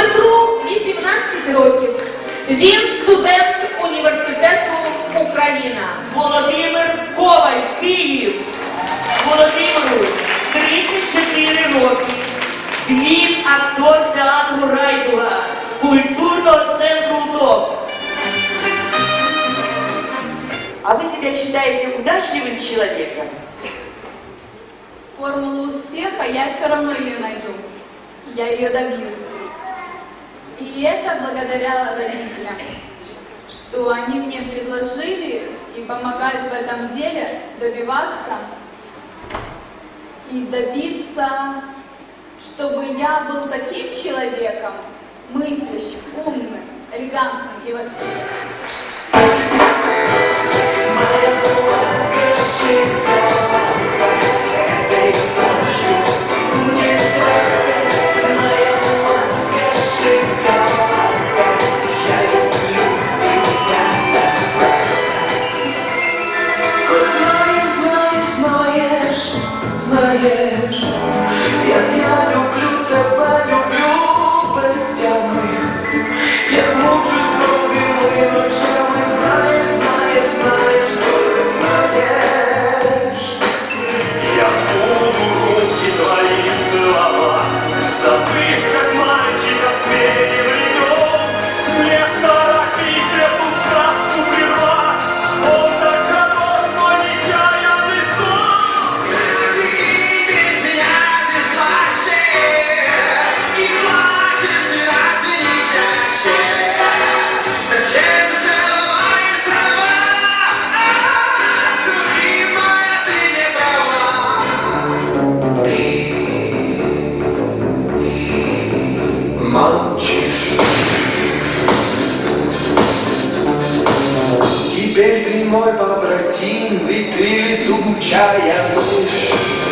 Дмитру 18 років. Він студент університету Україна. Володимир Коваль, Київ. Володимиру 34 роки. Він актор театру Райдуга, культурного центру УДОК. А вы себя считаете удачливым человеком? Формулу успеха я все равно ее найду. Я ее добьюсь. И это благодаря родителям, что они мне предложили и помогают в этом деле добиваться и добиться, чтобы я был таким человеком, мыслящим, умным, элегантным и воспитанным. hayır Побратим, ведь ты летучая мышь.